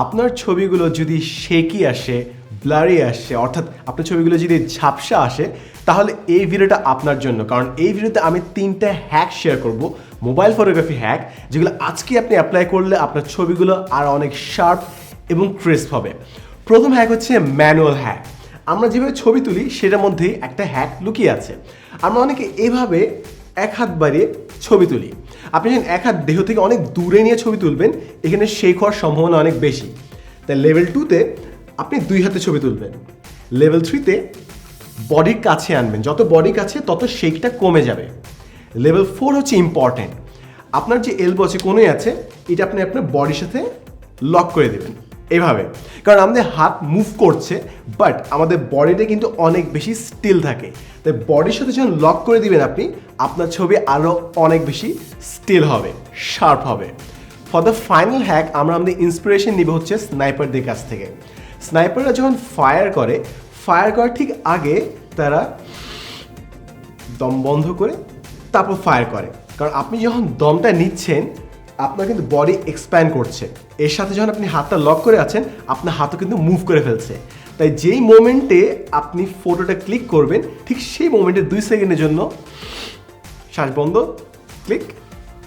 আপনার ছবিগুলো যদি শেকি আসে ব্লারি আসে, অর্থাৎ আপনার ছবিগুলো যদি ঝাপসা আসে, তাহলে এই ভিডিওটা আপনার জন্য। কারণ এই ভিডিওতে আমি তিনটে হ্যাক শেয়ার করব। মোবাইল ফটোগ্রাফি হ্যাক যেগুলো আজকে আপনি অ্যাপ্লাই করলে আপনার ছবিগুলো আর অনেক শার্প এবং ক্রিস্প হবে। প্রথম হ্যাক হচ্ছে ম্যানুয়াল হ্যাক আমরা যেভাবে ছবি তুলি, সেটার মধ্যেই একটা হ্যাক লুকিয়ে আছে। আমরা অনেকে এভাবে এক হাত বাড়িয়ে ছবি তুলি। আপনি যখন এক হাত দেহ থেকে অনেক দূরে নিয়ে ছবি তুলবেন, এখানে শেক হওয়ার সম্ভাবনা অনেক বেশি। তাই লেভেল টুতে আপনি দুই হাতে ছবি তুলবেন। লেভেল থ্রিতে বডির কাছে আনবেন। যত বডি কাছে, তত শেকটা কমে যাবে। লেভেল ফোর হচ্ছে ইম্পর্টেন্ট আপনার যে এলবো আছে কোনোই আছে, এটা আপনি আপনার বডির সাথে লক করে দেবেন। এভাবে। কারণ আমাদের হাত মুভ করছে বাট আমাদের বডিটা কিন্তু অনেক বেশি স্টিল থাকে। তাই বডির সাথে যখন লক করে দিবেন আপনি, আপনার ছবি আরও অনেক বেশি স্টিল হবে শার্প হবে। ফর দ্য ফাইনাল হ্যাক আমরা আমাদের ইন্সপিরেশন নিব হচ্ছে স্নাইপারদের কাছ থেকে। স্নাইপাররা যখন ফায়ার করে ফায়ার করার ঠিক আগে তারা দম বন্ধ করে, তারপর ফায়ার করে। কারণ আপনি যখন দমটা নিচ্ছেন আপনার কিন্তু বডি এক্সপ্যান্ড করছে। এর সাথে যখন আপনি হাতটা লক করে আছেন, আপনার হাতও কিন্তু মুভ করে ফেলছে। তাই যেই মোমেন্টে আপনি ফটোটা ক্লিক করবেন, ঠিক সেই মোমেন্টে দুই সেকেন্ডের জন্য শ্বাস বন্ধ click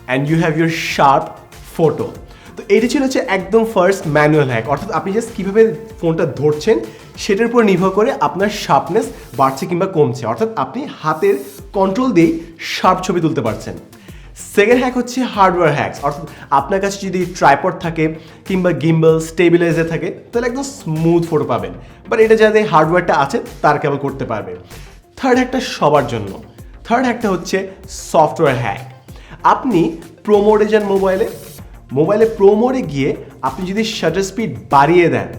and you have your sharp photo তো এটি ছিল হচ্ছে একদম ফার্স্ট ম্যানুয়াল হ্যাক অর্থাৎ আপনি জাস্ট কীভাবে ফোনটা ধরছেন, সেটার উপর নির্ভর করে আপনার শার্পনেস বাড়ছে কিংবা কমছে। অর্থাৎ আপনি হাতের কন্ট্রোল দিয়েই শার্প ছবি তুলতে পারছেন। সেকেন্ড হ্যাক হচ্ছে হার্ডওয়্যার হ্যাক্স অর্থাৎ আপনার কাছে যদি ট্রাইপড থাকে কিংবা গিম্বল স্টেবিলাইজার থাকে, তাহলে একদম স্মুথ ফটো পাবেন। বাট এটা যাদের হার্ডওয়্যারটা আছে, তার কেবল করতে পারবে। থার্ড হ্যাকটা সবার জন্য। থার্ড হ্যাকটা হচ্ছে সফটওয়্যার হ্যাক আপনি প্রোমোডে যান মোবাইলে মোবাইলে প্রোমোডে গিয়ে আপনি যদি শাটার স্পিড বাড়িয়ে দেন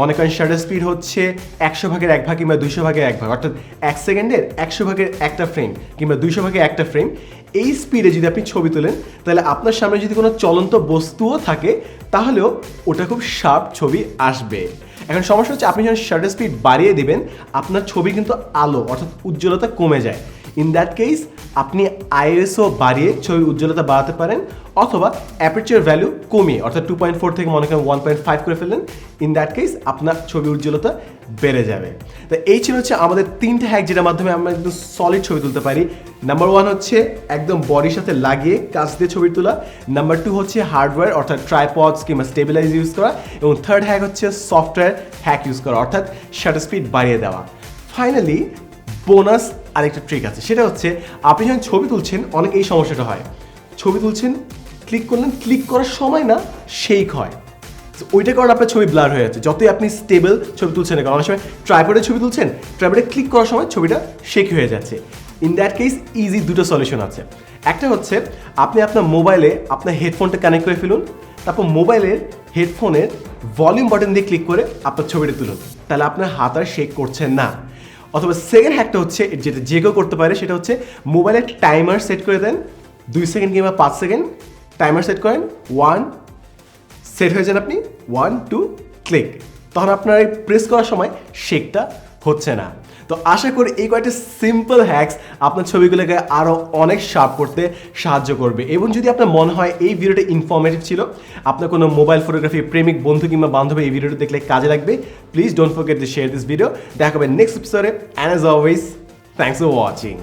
মনে করেন শাটার স্পিড হচ্ছে একশো ভাগের এক ভাগ কিংবা দুইশো ভাগের এক ভাগ। অর্থাৎ এক সেকেন্ডের একশো ভাগের একটা ফ্রেম কিংবা দুইশো ভাগের একটা ফ্রেম এই স্পিডে যদি আপনি ছবি তোলেন, তাহলে আপনার সামনে যদি কোনো চলন্ত বস্তুও থাকে, তাহলেও ওটা খুব শার্প ছবি আসবে। এখন সমস্যা হচ্ছে, আপনি যখন শাটার স্পিড বাড়িয়ে দেবেন, আপনার ছবি কিন্তু আলো, অর্থাৎ উজ্জ্বলতা কমে যায়। ইন দ্যাট কেস আপনি আইএসও বাড়িয়ে ছবির উজ্জ্বলতা বাড়াতে পারেন অথবা অ্যাপারচার ভ্যালু কমিয়ে, অর্থাৎ টু পয়েন্ট ফোর থেকে মনে করেন ওয়ান পয়েন্ট ফাইভ করে ফেললেন। ইন দ্যাট কেস আপনার ছবি উজ্জ্বলতা বেড়ে যাবে। তো এই ছিল হচ্ছে আমাদের তিনটে হ্যাক যেটার মাধ্যমে আমরা একদম সলিড ছবি তুলতে পারি। নাম্বার ওয়ান হচ্ছে একদম বডির সাথে লাগিয়ে কাজ দিয়ে ছবি তোলা। নাম্বার টু হচ্ছে হার্ডওয়্যার অর্থাৎ ট্রাইপডস কিংবা স্টেবিলাইজ ইউজ করা। এবং থার্ড হ্যাক হচ্ছে সফটওয়্যার হ্যাক ইউজ করা, অর্থাৎ শাটার স্পিড বাড়িয়ে দেওয়া। ফাইনালি বোনাস আরেকটা ট্রিক আছে। সেটা হচ্ছে, আপনি যখন ছবি তুলছেন, অনেক এই সমস্যাটা হয়। ছবি তুলছেন ক্লিক করলেন ক্লিক করার সময় না শেক হয়। ওইটা কারণে আপনার ছবি ব্লার হয়ে যাচ্ছে। যতই আপনি স্টেবল ছবি তুলছেন না কারণ অনেক সময় ট্রাইপডে ছবি তুলছেন ট্রাইপডে ক্লিক করার সময় ছবিটা শেক হয়ে যাচ্ছে। ইন দ্যাট কেস ইজি দুটো সলিউশন আছে। একটা হচ্ছে, আপনি আপনার মোবাইলে আপনার হেডফোনটা কানেক্ট করে ফেলুন, তারপর মোবাইলের হেডফোনের ভলিউম বাটন দিয়ে ক্লিক করে আপনার ছবিটা তুলুন। তাহলে আপনার হাত আর শেক করছেন না। অথবা সেকেন্ড হ্যাকটা হচ্ছে, যেটা যে কেউ করতে পারে, সেটা হচ্ছে মোবাইলের টাইমার সেট করে দেন। দুই সেকেন্ড কিংবা পাঁচ সেকেন্ড টাইমার সেট করেন। ওয়ান সেট হয়ে যান আপনি। ওয়ান টু ক্লিক তখন আপনার এই প্রেস করার সময় শেকটা হচ্ছে না। তো আশা করি এই কয়েকটা সিম্পল হ্যাক্স আপনার ছবিগুলোকে আরও অনেক শার্প করতে সাহায্য করবে। এবং যদি আপনার মনে হয় এই ভিডিওটা ইনফরমেটিভ ছিল, আপনার কোনো মোবাইল ফটোগ্রাফি প্রেমিক বন্ধু কিংবা বান্ধবী এই ভিডিওটা দেখলে কাজে লাগবে please don't forget to share this video দেখা হবে নেক্সট এপিসোডে and as always thanks for watching